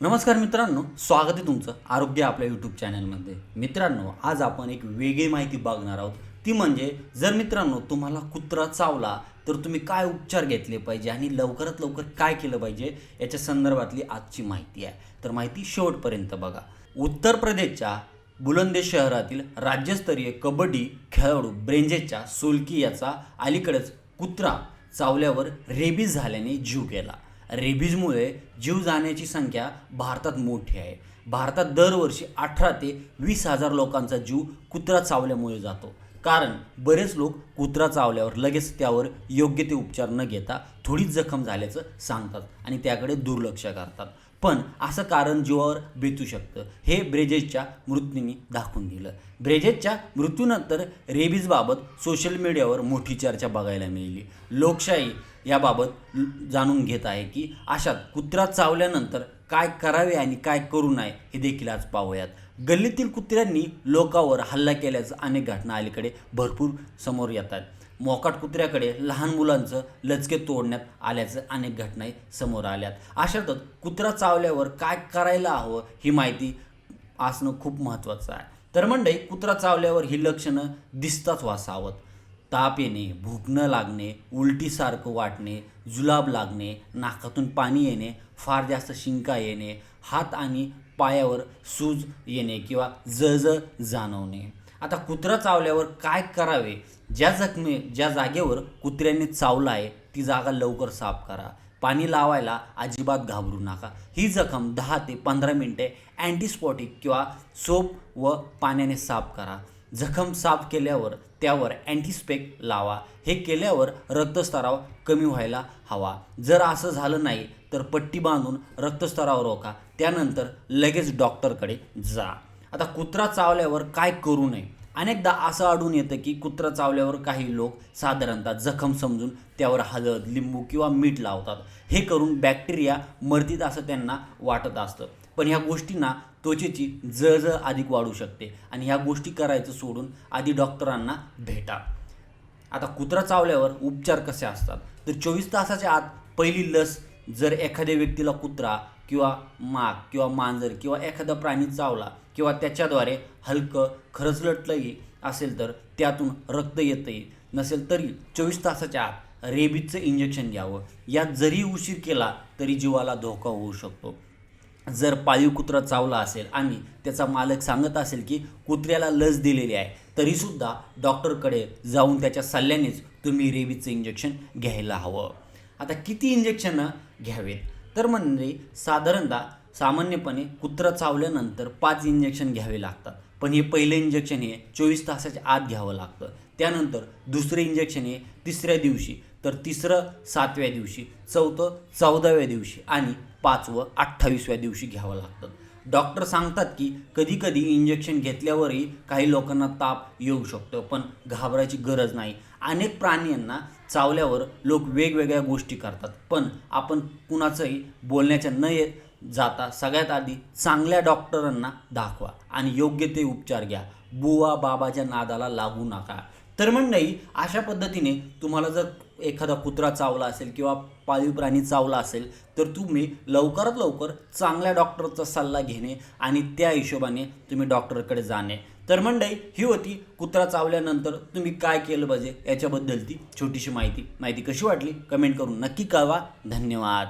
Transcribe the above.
नमस्कार मित्रांनो स्वागत आहे तुमचं आरोग्य आपल्या यूट्यूब चॅनलमध्ये मित्रांनो आज आपण एक वेगळी माहिती बघणार आहोत. ती म्हणजे जर मित्रांनो तुम्हाला कुत्रा चावला तर तुम्ही काय उपचार घेतले पाहिजे आणि लवकरात लवकर काय केलं पाहिजे याच्या संदर्भातली आजची माहिती आहे. तर माहिती शेवटपर्यंत बघा. उत्तर प्रदेशच्या बुलंदे शहरातील राज्यस्तरीय कबड्डी खेळाडू ब्रेंजेच्या सोलकी याचा अलीकडेच कुत्रा चावल्यावर रेबीज झाल्याने जीव गेला. रेबीजमुळे जीव जाण्याची संख्या भारतात मोठी आहे. भारतात दरवर्षी अठरा ते वीस हजार लोकांचा जीव कुत्रा चावल्यामुळे जातो. कारण बरेच लोक कुत्रा चावल्यावर लगेच त्यावर योग्य ते उपचार न घेता थोडीच जखम झाल्याचं सांगतात आणि त्याकडे दुर्लक्ष करतात. पण असं कारण जीवावर बेतू शकतं हे ब्रेजेसच्या मृत्यूने दाखवून दिलं. ब्रेजेसच्या मृत्यूनंतर रेबीजबाबत सोशल मीडियावर मोठी चर्चा बघायला मिळाली. लोकशाही याबाबत जाणून घेत आहे की अशात कुत्रा चावल्यानंतर काय करावे आणि काय करू नये हे देखील आज पाहूयात. गल्लीतील कुत्र्यांनी लोकांवर हल्ला केल्याचं अनेक घटना अलीकडे भरपूर समोर येतात मोकाट कुत्र्याकडे लहान मुलांचं लचके तोडण्यात आल्याचं अनेक घटनाही समोर आल्यात. अशातच कुत्रा चावल्यावर काय करायला हवं ही माहिती असणं खूप महत्त्वाचं आहे. तर मंडळी कुत्रा चावल्यावर ही लक्षणं दिसताच वासावत. ताप येणे भुकणं लागणे उलटीसारखं वाटणे जुलाब लागणे नाकातून पाणी येणे फार जास्त शिंका येणे हात आणि पायावर सूज येणे किंवा जळजळ जाणवणे. आता कुत्रा चावल्यावर काय करावे? ज्या जखमे ज्या जागेवर कुत्र्याने चावला आहे ती जागा लवकर साफ करा. पाणी लावायला अजिबात घाबरू नका. ही जखम दहा ते पंधरा मिनटे अँटीस्पॉटिक किंवा सोप व पाण्याने साफ करा. जखम साफ केल्यावर त्यावर अँटीस्पेक लावा. हे केल्यावर रक्तस्राव कमी व्हायला हवा. जर असं झालं नाही तर पट्टी बांधून रक्तस्राव रोखा. त्यानंतर लगेच डॉक्टरकडे जा. आता कुत्रा चावल्यावर काय करू नये? अनेकदा असं आढळून येतं की कुत्रा चावल्यावर काही लोक साधारणतः जखम समजून त्यावर हळद लिंबू किंवा मीठ लावतात. हे करून बॅक्टेरिया मरतीत असं त्यांना वाटत असतं. पण ह्या गोष्टींना त्वचेची जळजळ अधिक वाढू शकते. आणि ह्या गोष्टी करायचं सोडून आधी डॉक्टरांना भेटा. आता कुत्रा चावल्यावर उपचार कसे असतात? तर चोवीस तासाच्या आत पहिली लस जर एखाद्या व्यक्तीला कुत्रा किंवा माग किंवा मांजर किंवा एखादा प्राणी चावला किंवा त्याच्याद्वारे हलकं खरचलटलंही असेल तर त्यातून रक्त येतंही नसेल तरी चोवीस तासाच्या आत रेबीजचं इंजेक्शन घ्यावं. यात जरी उशीर केला तरी जीवाला धोका होऊ शकतो. जर पाळीव कुत्रा चावला असेल आणि त्याचा मालक सांगत असेल की कुत्र्याला लस दिलेली आहे तरीसुद्धा डॉक्टरकडे जाऊन त्याच्या सल्ल्यानेच तुम्ही रेबीजचं इंजेक्शन घ्यायला हवं. आता किती इंजेक्शनं घ्यावेत? तर म्हणजे साधारणतः सामान्यपणे कुत्रा चावल्यानंतर पाच इंजेक्शन घ्यावे लागतात. पण हे पहिलं इंजेक्शन हे चोवीस तासाच्या आत घ्यावं लागतं. त्यानंतर दुसरं इंजेक्शन हे तिसऱ्या दिवशी तर तिसरं सातव्या दिवशी चौथं चौदाव्या दिवशी आणि पाचवं अठ्ठावीसव्या दिवशी घ्यावं लागतं. डॉक्टर सांगतात की कधी कधी इंजेक्शन घेतल्यावरही काही लोकांना ताप येऊ शकतो पण घाबरायची गरज नाही. अनेक प्राण्यांना चावल्यावर लोक वेगवेगळ्या गोष्टी करतात पण आपण कुणाचंही बोलण्याच्या न येत जाता सगळ्यात आधी चांगल्या डॉक्टरांना दाखवा आणि योग्य ते उपचार घ्या. बुवा बाबाच्या नादाला लागू नका. तर मंडळी अशा पद्धतीने तुम्हाला जर एखादा कुत्रा चावला असेल किंवा पाळीव प्राणी चावला असेल तर तुम्ही लवकरात लवकर चांगल्या डॉक्टरचा सल्ला घेणे आणि त्या हिशोबाने तुम्ही डॉक्टरकडे जाणे. तर मंडई ही होती कुत्रा चावल्यानंतर तुम्ही काय केलं पाहिजे याच्याबद्दलची छोटीशी माहिती. माहिती कशी वाटली? कमेंट करून नक्की कळवा. धन्यवाद.